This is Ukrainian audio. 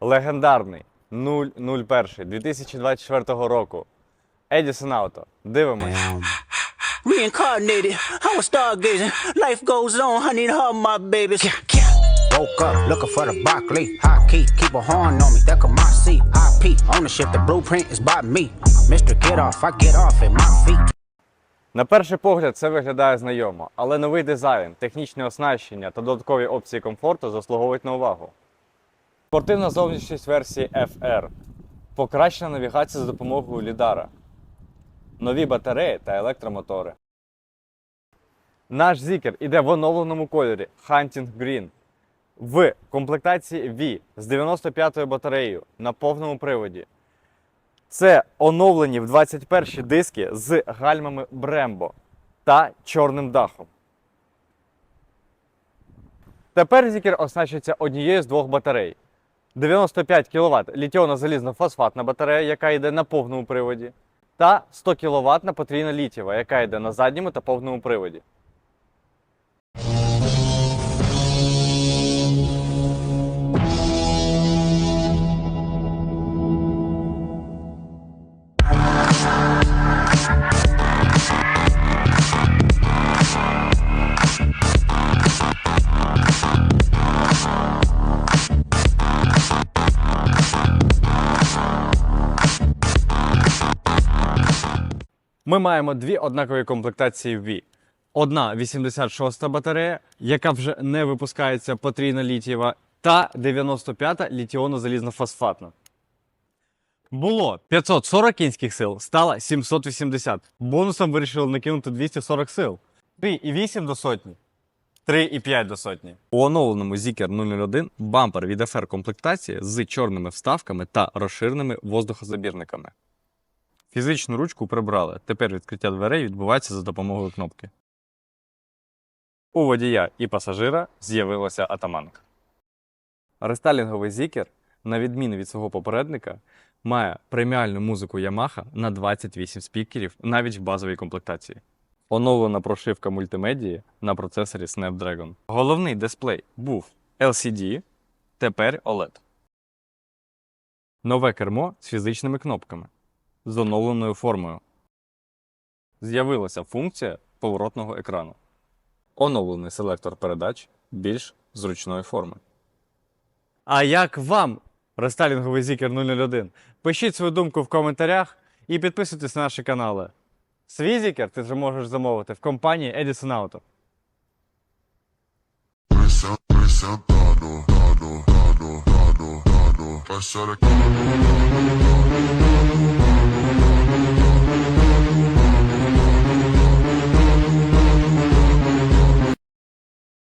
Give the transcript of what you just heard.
легендарний 001 2024 року. Edison Auto. Дивимось. Reincarnated, I was stargazing. Life goes on, I need her, my babies. Woke up looking for the broccoli. High key, keep a horn on me. That could my seat. IP ownership, the blueprint is by me. Mr. Get off, I get off at my feet. На перший погляд це виглядає знайомо, але новий дизайн, технічне оснащення та додаткові опції комфорту заслуговують на увагу. Спортивна зовнішність версії FR. Покращена навігація за допомогою лідара. Нові батареї та електромотори. Наш зікер іде в оновленому кольорі Hunting Green в комплектації V з 95-ю батареєю на повному приводі. Це оновлені в 21 диски з гальмами Brembo та чорним дахом. Тепер зікер оснащується однією з двох батарей. 95 кВт літіоно-залізно-фосфатна батарея, яка йде на повному приводі, та 100 кВт потрійна літієва, яка йде на задньому та повному приводі. Ми маємо дві однакові комплектації V. Одна 86 батарея, яка вже не випускається потрійна літієва, та 95-та літіоно-залізно-фосфатна. Було 540 кінських сил, стало 780. Бонусом вирішили накинути 240 сил. 3,8 до сотні. 3,5 до сотні. У оновленому Zikr 001 бампер від FR комплектації з чорними вставками та розширеними воздухозабірниками. Фізичну ручку прибрали. Тепер відкриття дверей відбувається за допомогою кнопки. У водія і пасажира з'явилася атаманка. Рестайлінговий зікер, на відміну від свого попередника, має преміальну музику Yamaha на 28 спікерів навіть в базовій комплектації. Оновлена прошивка мультимедії на процесорі Snapdragon. Головний дисплей був LCD, тепер OLED. Нове кермо з фізичними кнопками з оновленою формою. З'явилася функція поворотного екрану. Оновлений селектор передач більш зручної форми. А як вам рестайлінговий Zikr 001? Пишіть свою думку в коментарях і підписуйтесь на наші канали. Свій Zikr ти вже можеш замовити в компанії Edison Auto. Presa- Presentado,